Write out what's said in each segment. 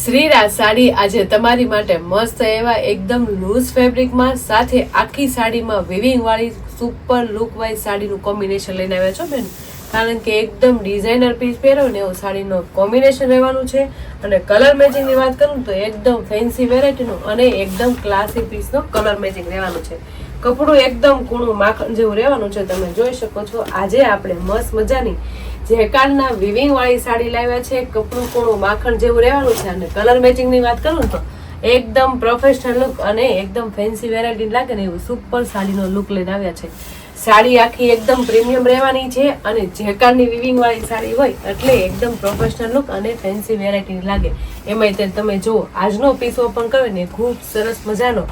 શ્રીરાજ સાડી આજે તમારી માટે મસ્ત એવા એકદમ લૂઝ ફેબ્રિકમાં સાથે આખી સાડીમાં વિવિંગ વાળી સુપર લુક વાઇઝ સાડીનું કોમ્બિનેશન લઈને આવ્યા છો બેન. કારણ કે એકદમ ડિઝાઇનર પીસ પહેરો ને એવું સાડીનું કોમ્બિનેશન રહેવાનું છે. અને કલર મેચિંગની વાત કરું તો એકદમ ફેન્સી વેરાયટીનું અને એકદમ ક્લાસી પીસનો કલર મેચિંગ રહેવાનું છે. કપડું એકદમ કૂણું માખણ જેવું રહેવાનું છે. તમે જોઈ શકો છો, આજે આપણે મસ્ત મજાની જેકાર્ડના વિવિંગ વાળી સાડી લાવ્યા છે, કપડું કૂણું માખણ જેવું રહેવાનું છે અને કલર મેચિંગની વાત કરું તો એકદમ પ્રોફેશનલ લુક અને એકદમ ફેન્સી વેરાયટી લાગે ને એવું સુપર સાડીનો લુક લઈને આવ્યા છે. સાડી આખી એકદમ પ્રીમિયમ રહેવાની છે અને જેકારની વિવિંગ વાળી સાડી હોય એટલે એકદમ પ્રોફેશનલ લુક અને ફેન્સી વેરાયટી લાગે. એમાંય તે તમે જુઓ, આજનો પીસ ઓપન કરો ને ખૂબ સરસ મજાનો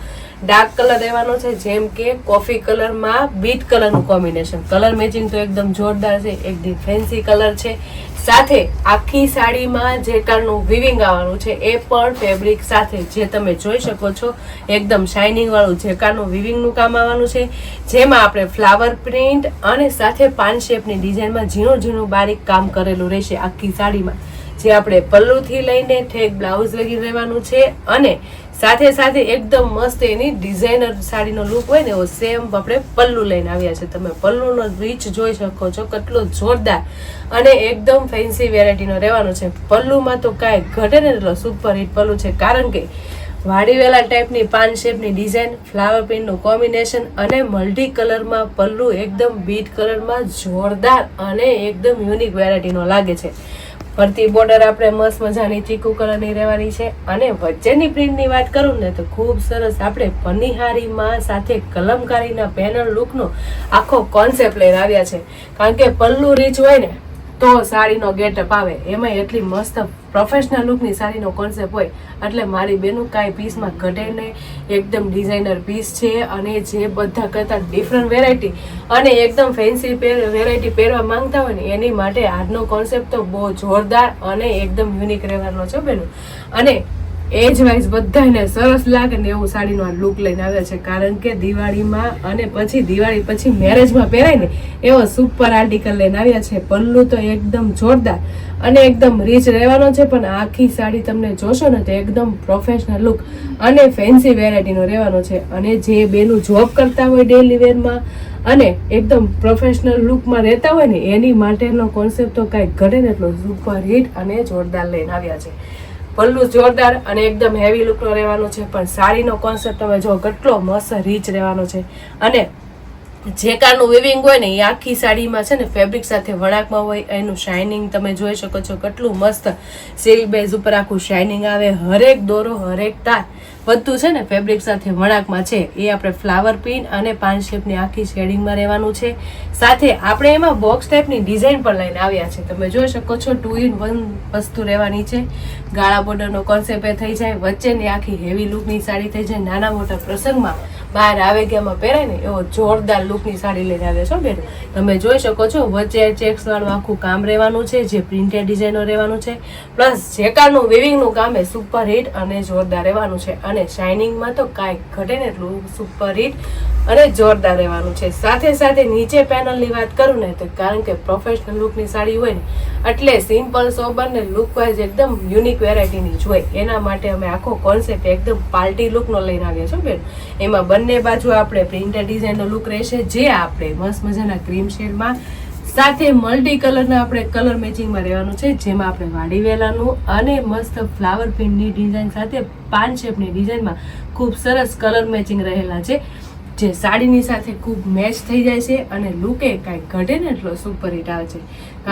ડાર્ક કલર રહેવાનો છે, જેમ કે કોફી કલરમાં બીટ કલરનું કોમ્બિનેશન. કલર મેચિંગ તો એકદમ જોરદાર છે એકદમ ફેન્સી કલર છે. સાથે આખી સાડીમાં જે કારનું વિવિંગ આવવાનું છે, એ પણ ફેબ્રિક સાથે જે તમે જોઈ શકો છો, એકદમ શાઇનિંગવાળું જે કારનું વિવિંગનું કામ આવવાનું છે. જેમાં આપણે ફ્લાવર પ્રિન્ટ અને સાથે પાન શેપની ડિઝાઇનમાં ઝીણું ઝીણું બારીક કામ કરેલું રહેશે આખી સાડીમાં. જે આપણે પલ્લુથી લઈને ઠેક બ્લાઉઝ લગી રહેવાનું છે અને સાથે સાથે એકદમ મસ્ત એની ડિઝાઇનર સાડીનો લુક હોય ને એવો સેમ આપણે પલ્લુ લઈને આવ્યા છે. તમે પલ્લુનો રીચ જોઈ શકો છો, કેટલો જોરદાર અને એકદમ ફેન્સી વેરાયટીનો રહેવાનો છે. પલ્લુમાં તો કાંઈ ઘટે ને એટલો સુપર હિટ પલ્લુ છે, કારણ કે વાડીવેલા ટાઈપની પાન શેપની ડિઝાઇન ફ્લાવર પ્રિન્ટનું કોમ્બિનેશન અને મલ્ટી કલરમાં પલ્લુ એકદમ બીટ કલરમાં જોરદાર અને એકદમ યુનિક વેરાયટીનો લાગે છે. ફરતી બોર્ડર આપણે મસ્ત મજાની ચીકુ કલરની રહેવાની છે. અને વચ્ચેની પ્રિન્ટની વાત કરું ને તો ખૂબ સરસ આપણે પનિહારીમાં સાથે કલમકારીના પેનલ લુકનો આખો કોન્સેપ્ટ લઈને આવ્યા છે. કારણ કે પલ્લુ રીચ હોય ને તો સાડીનો ગેટઅપ આવે. એમાં એટલી મસ્ત પ્રોફેશનલ લુકની સાડીનો કોન્સેપ્ટ હોય. એટલે મારી બેનું કાંઈ પીસમાં ઘટે નહીં. એકદમ ડિઝાઇનર પીસ છે અને જે બધા કરતાં ડિફરન્ટ વેરાયટી અને એકદમ ફેન્સી વેરાયટી પહેરવા માંગતા હોય ને, એની માટે આજનો કોન્સેપ્ટ તો બહુ જોરદાર અને એકદમ યુનિક રહેવાનો છે, બેનું. અને એજ વાઇઝ બધાને સરસ લાગે ને એવું સાડીનો આ લુક લઈને આવ્યા છે. કારણ કે દિવાળીમાં અને પછી દિવાળી પછી મેરેજમાં પહેરાય ને એવો સુપર આર્ટિકલ લઈને આવ્યા છે. પલ્લુ તો એકદમ જોરદાર અને એકદમ રીચ રહેવાનો છે, પણ આખી સાડી તમને જોશો ને તો એકદમ પ્રોફેશનલ લુક અને ફેન્સી વેરાયટીનો રહેવાનો છે. અને જે બેનું જોબ કરતા હોય ડેલી વેરમાં અને એકદમ પ્રોફેશનલ લુકમાં રહેતા હોય ને એની માટેનો કોન્સેપ્ટ તો કાંઈક ઘડે ને એટલો સુપર હિટ અને જોરદાર લઈને આવ્યા છે. પલ્લુ જોરદાર અને એકદમ હેવી લુકનો રહેવાનો છે. પણ સાડીનો કોન્સેપ્ટ તમે જો કેટલો મસ્ત રીચ રહેવાનો છે. અને જે કારનું વિવિંગ હોય ને એ આખી સાડીમાં છે ને ફેબ્રિક સાથે વળાકમાં હોય, એનું શાઇનિંગ તમે જોઈ શકો છો. કેટલું મસ્ત સિલ્ક બેઝ ઉપર આખું શાઇનિંગ આવે. હરેક દોરો, હરેક તાર. બધું છે ને ફેબ્રિક સાથે વળાંકમાં છે. એ આપણે ફ્લાવર પિન અને પાન શેપની આખી શેડિંગમાં રહેવાનું છે. સાથે આપણે એમાં બોક્સ ટાઈપની ડિઝાઇન પણ લઈને આવ્યા છે. તમે જોઈ શકો છો ટુ ઇન વન વસ્તુ રહેવાની છે. ગાળા બોર્ડરનો કોન્સેપ્ટ એ થઈ જાય. વચ્ચેની આખી હેવી લુકની સાડી થઈ જાય. નાના મોટા પ્રસંગમાં બહાર આવે ગયામાં પહેરાય ને એવો જોરદાર લુકની સાડી લઈને આવે છો બેન. તમે જોઈ શકો છો, વચ્ચે ચેક્સ વાળું આખું કામ રહેવાનું છે. જે પ્રિન્ટેડ ડિઝાઇનો રહેવાનું છે. પ્લસ જેકારનું વિવિંગનું કામ એ સુપર હિટ અને જોરદાર રહેવાનું છે. અને શાઇનિંગમાં તો કાંઈ ઘટે ને એટલું સુપર હિટ અને જોરદાર રહેવાનું છે. સાથે સાથે નીચે પેનલની વાત કરું ને તો કારણ કે પ્રોફેશનલ લુકની સાડી હોય ને, એટલે સિમ્પલ સોબર ને લુક વાઇઝ એકદમ યુનિક વેરાયટીની જ હોય. એના માટે અમે આખો કોન્સેપ્ટ એકદમ પાર્ટી લુકનો લઈને આવ્યા છો બેન. એમાં બંને બાજુ આપણે પ્રિન્ટેડ ડિઝાઇનનો લુક રહેશે, જે આપણે મસ્ત મજાના ક્રીમ શેડમાં સાથે મલ્ટી કલરના આપણે કલર મેચિંગમાં રહેવાનું છે, જેમાં આપણે વાડી વેલાનું અને મસ્ત ફ્લાવર પ્રિન્ટની ડિઝાઇન સાથે પાન શેપની ડિઝાઇનમાં ખૂબ સરસ કલર મેચિંગ રહેલા છે, જે સાડીની સાથે ખૂબ મેચ થઈ જાય છે અને લુકે કાંઈ ઘટે ને એટલો સુપર હિટ આવે છે.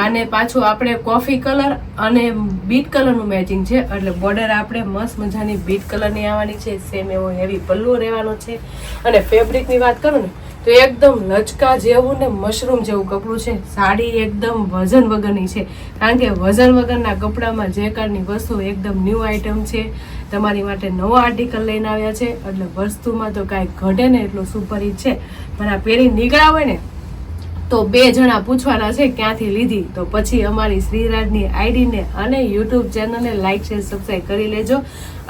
અને પાછું આપણે કોફી કલર અને બીટ કલરનું મેચિંગ છે, એટલે બોર્ડર આપણે મસ્ત મજાની બીટ કલરની આવવાની છે સેમ એવો હેવી પલ્લુ રહેવાનો છે. અને ફેબ્રિકની વાત કરું ને તો એકદમ લચકા જેવું ને મશરૂમ જેવું કપડું છે. સાડી એકદમ વજન વગરની છે. કારણ કે વજન વગરના કપડામાં જે કારની વસ્તુ એકદમ ન્યૂ આઇટમ છે. તમારી માટે નવો આર્ટિકલ લઈને આવ્યા છે. એટલે વસ્તુમાં તો કાંઈ ઘટે ને એટલું સુપર છે. પણ આ પહેરી નીકળ્યા હોય ને તો બે જણા પૂછવાના છે ક્યાંથી લીધી. તો પછી અમારી શ્રીરાજની આઈડીને અને યુટ્યુબ ચેનલને લાઇક શેર સબસ્ક્રાઈબ કરી લેજો.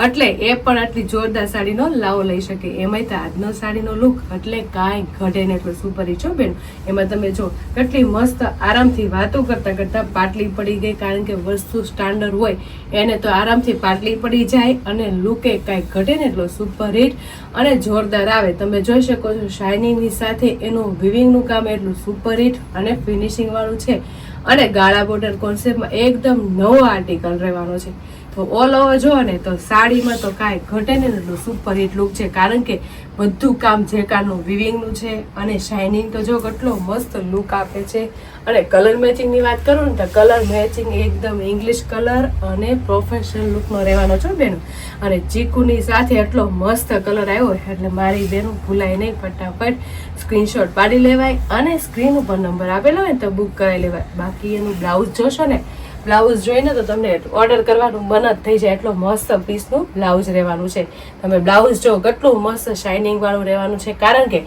એટલે એ પણ આટલી જોરદાર સાડીનો લાવો લઈ શકે. એમાંય તો આજનો સાડીનો લુક એટલે કાંઈ ઘટે ને એટલો સુપર છો બેન? એમાં તમે જો કેટલી મસ્ત આરામથી વાતો કરતાં કરતાં પાટલી પડી ગઈ. કારણ કે વસ્તુ સ્ટાન્ડર્ડ હોય, એને તો આરામથી પાટલી પડી જાય અને લુકે કાંઈ ઘટે ને એટલો સુપર હિટ અને જોરદાર આવે. તમે જોઈ શકો છો શાઇનિંગની સાથે એનું વિવિંગનું કામ એટલું સુપર હિટ અને ફિનિશિંગ વાળું છે. અને ગાળા બોર્ડર કોન્સેપ્ટમાં એકદમ નવો આર્ટિકલ રહેવાનો છે. તો ઓલ ઓવર જો ને તો સાડીમાં તો કાંઈ ઘટે ને, એટલું સુપર હિટ લુક છે. કારણ કે બધું કામ જેકારનું વિવિંગનું છે અને શાઇનિંગ તો જો કેટલો મસ્ત લુક આપે છે. અને કલર મેચિંગની વાત કરું ને, તો કલર મેચિંગ એકદમ ઇંગ્લિશ કલર અને પ્રોફેશનલ લુકનો રહેવાનો છો બેન. અને ચીકુની સાથે એટલો મસ્ત કલર આવ્યો એટલે મારી બેનું ભૂલાય નહીં, ફટાફટ સ્ક્રીનશોટ પાડી લેવાય અને સ્ક્રીન ઉપર નંબર આપેલો હોય તો બુક કરાવી લેવાય. બાકી એનું બ્લાઉઝ જોશો ને બ્લાઉઝ જોઈને તો તમને ઓર્ડર કરવાનું મન જ થઈ જાય એટલો મસ્ત પીસનું બ્લાઉઝ રહેવાનું છે. તમે બ્લાઉઝ જો કેટલું મસ્ત શાઇનિંગવાળું રહેવાનું છે. કારણ કે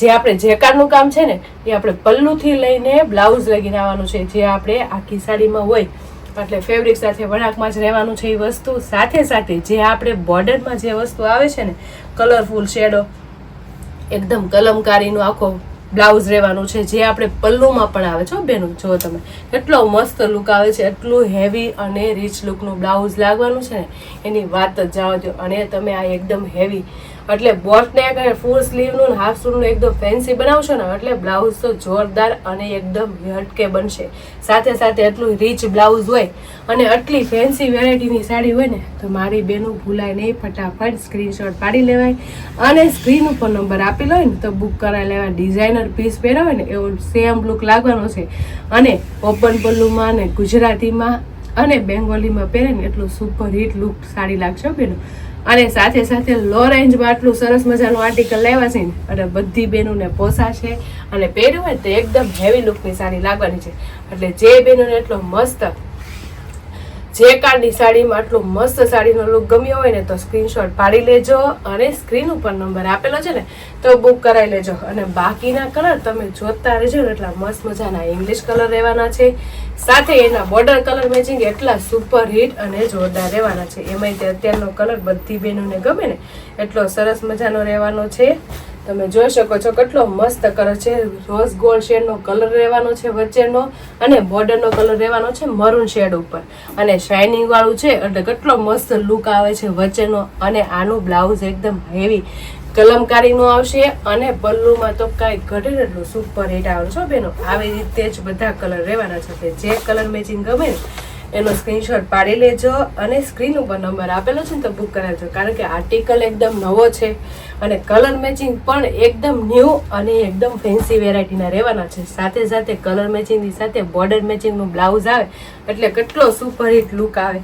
જે આપણે જેકારનું કામ છે ને, એ આપણે પલ્લુથી લઈને બ્લાઉઝ લગીને આવવાનું છે. જે આપણે આખી સાડીમાં હોય, એટલે ફેબ્રિક સાથે, વળાંકમાં જ રહેવાનું છે એ વસ્તુ. સાથે સાથે જે આપણે બોર્ડરમાં જે વસ્તુ આવે છે ને કલરફુલ શેડો એકદમ કલમકારીનું આખો બ્લાઉઝ રહેવાનું છે, જે આપણે પલ્લુમાં પણ આવે છે. બેનું જો તમે. એટલો મસ્ત લુક આવે છે, એટલું હેવી અને રીચ લુકનું બ્લાઉઝ લાગવાનું છે ને, એની વાત જ જવા દો અને તમે આ એકદમ હેવી એટલે બોટને આગળ ફૂલ સ્લીવનું હાફ સ્લીવનું એકદમ ફેન્સી બનાવશો ને, એટલે બ્લાઉઝ તો જોરદાર અને એકદમ હટકે બનશે. સાથે સાથે એટલું રીચ બ્લાઉઝ હોય અને આટલી ફેન્સી વેરાયટીની સાડી હોય ને, તો મારી બેનું ભૂલાય નહીં, ફટાફટ સ્ક્રીનશોટ પાડી લેવાય. અને સ્ક્રીન ઉપર નંબર આપેલો હોય ને, તો બુક કરાવી લેવાય. ડિઝાઇનર પીસ પહેરાવે ને, એવો સેમ લુક લાગવાનો છે. અને ઓપન પલ્લુમાં ને ગુજરાતીમાં અને બેંગોલીમાં પહેરે ને એટલું સુપર હિટ લુક સાડી લાગશે બેનો. અને સાથે સાથે લો રેન્જમાં આટલું સરસ મજાનું આર્ટિકલ લેવા છે ને, અને બધી બહેનોને પોસાશે અને પહેર્યું હોય તો એકદમ હેવી લુકની સાડી લાગવાની છે. એટલે જે બહેનોને એટલો મસ્ત જે કાળની સાડીમાં આટલું મસ્ત સાડીનો લુક ગમ્યો હોય ને તો સ્ક્રીનશોટ પાડી લેજો અને સ્ક્રીન ઉપર નંબર આપેલો છે ને તો બુક કરાવી લેજો. અને બાકીના કલર તમે જોતા રહેજો ને એટલા મસ્ત મજાના ઇંગ્લિશ કલર રહેવાના છે. સાથે એના બોર્ડર કલર મેચિંગ એટલા સુપર હિટ અને જોરદાર રહેવાના છે. એમાંય તે અત્યારનો કલર બધી બહેનોને ગમે ને એટલો સરસ મજાનો રહેવાનો છે. તમે જોઈ શકો છો કેટલો મસ્ત કલર છે. રોઝ ગોલ્ડ શેડનો કલર રહેવાનો છે વચ્ચેનો અને બોર્ડરનો કલર રહેવાનો છે મરૂન શેડ ઉપર. અને શાઇનિંગ વાળું છે એટલે કેટલો મસ્ત લુક આવે છે વચ્ચેનો અને આનું બ્લાઉઝ એકદમ હેવી કલમકારીનું આવશે અને પલ્લુમાં તો કાંઈ ઘટે એટલું સુપર હિટ આવે છો. બેનો, આવી રીતે જ બધા કલર રહેવાના છે. જે કલર મેચિંગ ગમે ને એનો સ્ક્રીનશોટ પાડી લેજો અને સ્ક્રીન ઉપર નંબર આપેલો છે ને તો બુક કરાવજો. કારણ કે આર્ટિકલ એકદમ નવો છે અને કલર મેચિંગ પણ એકદમ ન્યૂ અને એકદમ ફેન્સી વેરાયટીના રહેવાના છે. સાથે સાથે કલર મેચિંગની સાથે બોર્ડર મેચિંગનું બ્લાઉઝ આવે એટલે કેટલો સુપર હિટ લુક આવે.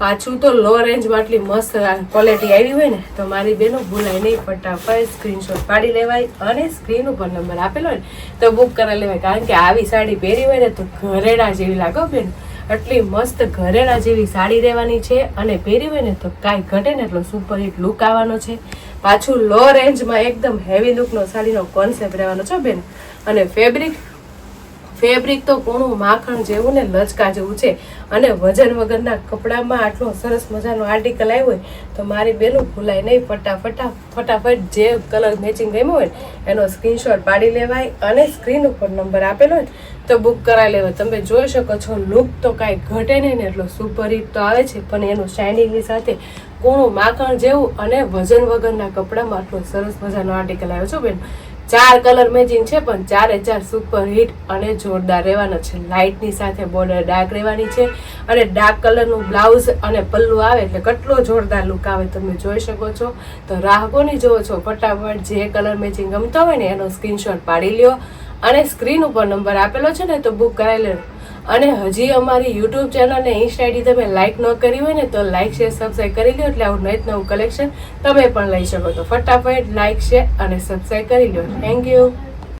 પાછું તો લો રેન્જમાં આટલી મસ્ત ક્વોલિટી આવી હોય ને, તો મારી બેનો ભૂલાય નહીં. ફટાફટ સ્ક્રીનશોટ પાડી લેવાય અને સ્ક્રીન ઉપર નંબર આપેલો હોય ને, તો બુક કરાવી લેવાય. કારણ કે આવી સાડી પહેરી હોય ને તો ઘરેડા જેવી લાગો બેન. આટલી મસ્ત ઘરેણા જેવી સાડી રહેવાની છે અને પહેરી હોય ને તો કાંઈ ઘટે ને એટલો સુપર હિટ લુક આવવાનો છે. પાછું લો રેન્જમાં એકદમ હેવી લુકનો સાડીનો કોન્સેપ્ટ રહેવાનો છે બેન. અને ફેબ્રિક ફેબ્રિક તો ઘણું માખણ જેવું ને લચકા જેવું છે. અને વજન વગરના કપડામાં આટલો સરસ મજાનો આર્ટિકલ આવ્યો હોય, તો મારી બેનું ભૂલાય નહીં. ફટાફટા, ફટાફટ જે કલર મેચિંગ ગમ્યો હોય, એનો સ્ક્રીનશોટ પાડી લેવાય અને સ્ક્રીન ઉપર નંબર આપેલો હોય, તો બુક કરાવી લેવાય. તમે જોઈ શકો છો લુક તો કાંઈ ઘટે નહીં ને એટલો સુપર હિટ તો આવે છે, પણ એનું શાઇનિંગની સાથે કૂણું માખણ જેવું અને વજન વગરના કપડામાં આટલો સરસ મજાનો આર્ટિકલ આવ્યો છો, બેન. ચાર કલર મેચિંગ છે, પણ ચારે ચાર સુપર હિટ અને જોરદાર રહેવાના છે. લાઇટની સાથે બોર્ડર ડાર્ક રહેવાની છે અને ડાર્ક કલરનું બ્લાઉઝ અને પલ્લું આવે એટલે કેટલો જોરદાર લુક આવે તમે જોઈ શકો છો. તો રાહકોની જોવો છો ફટાફટ જે કલર મેચિંગ ગમતો હોય ને એનો સ્ક્રીનશોટ પાડી લ્યો અને સ્ક્રીન ઉપર નંબર આપેલો છે ને તો બુક કરાવી લેજો. અને હજી અમારી યુટ્યુબ ચેનલ ને ઇન્સ્ટા આઈડી તમે લાઈક ન કરી હોય ને તો લાઈક શેર સબસ્ક્રાઈબ કરી લો એટલે આવું નવું નવું કલેક્શન તમે પણ લઈ શકો. તો ફટાફટ લાઈક શેર અને સબસ્ક્રાઈબ કરી લો થેન્ક યુ